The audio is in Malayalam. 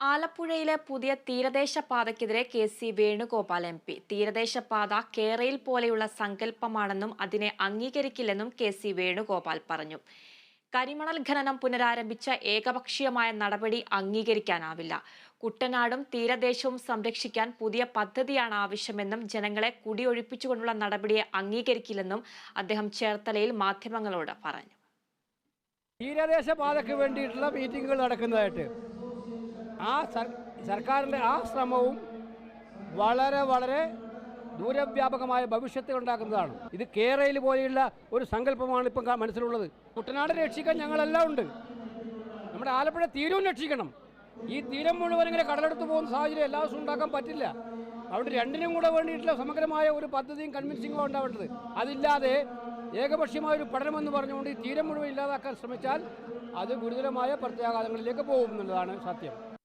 ആലപ്പുഴയിലെ പുതിയ തീരദേശ പാതയ്ക്കെതിരെ K C Venugopal M P. തീരദേശ പാത കേരയിൽ പോലെയുള്ള സങ്കല്പമാണെന്നും അതിനെ അംഗീകരിക്കില്ലെന്നും കെ സി വേണുഗോപാൽ പറഞ്ഞു. കരിമണൽ ഖനനം പുനരാരംഭിച്ച ഏകപക്ഷീയമായ നടപടി അംഗീകരിക്കാനാവില്ല. കുട്ടനാടും തീരദേശവും സംരക്ഷിക്കാൻ പുതിയ പദ്ധതിയാണ് ആവശ്യമെന്നും ജനങ്ങളെ കുടിയൊഴിപ്പിച്ചുകൊണ്ടുള്ള നടപടിയെ അംഗീകരിക്കില്ലെന്നും അദ്ദേഹം ചേർത്തലയിൽ മാധ്യമങ്ങളോട് പറഞ്ഞു. തീരദേശ പാതയ്ക്ക് വേണ്ടിയിട്ടുള്ള മീറ്റിംഗുകൾ നടക്കുന്നതായിട്ട് ആ സർ സർക്കാരിന്റെ ആ ശ്രമവും വളരെ വളരെ ദൂരവ്യാപകമായ ഭവിഷ്യത്തിൽ ഉണ്ടാക്കുന്നതാണ്. ഇത് കേരയിൽ പോലെയുള്ള ഒരു സങ്കല്പമാണ് ഇപ്പം മനസ്സിലുള്ളത്. കുട്ടനാട് രക്ഷിക്കാൻ ഞങ്ങളെല്ലാം ഉണ്ട്. നമ്മുടെ ആലപ്പുഴ തീരവും രക്ഷിക്കണം. ഈ തീരം മുഴുവൻ ഇങ്ങനെ കടലെടുത്ത് പോകുന്ന സാഹചര്യം എല്ലാ ദിവസവും ഉണ്ടാക്കാൻ പറ്റില്ല. അതുകൊണ്ട് രണ്ടിനും കൂടെ വേണ്ടിയിട്ടുള്ള സമഗ്രമായ ഒരു പദ്ധതിയും കൺവിൻസിങ്ങും ഉണ്ടാവേണ്ടത്. അതില്ലാതെ ഏകപക്ഷീയമായ ഒരു പഠനമെന്ന് പറഞ്ഞുകൊണ്ട് ഈ തീരം മുഴുവൻ ഇല്ലാതാക്കാൻ ശ്രമിച്ചാൽ അത് ഗുരുതരമായ പ്രത്യാഘാതങ്ങളിലേക്ക് പോകും എന്നുള്ളതാണ് സത്യം.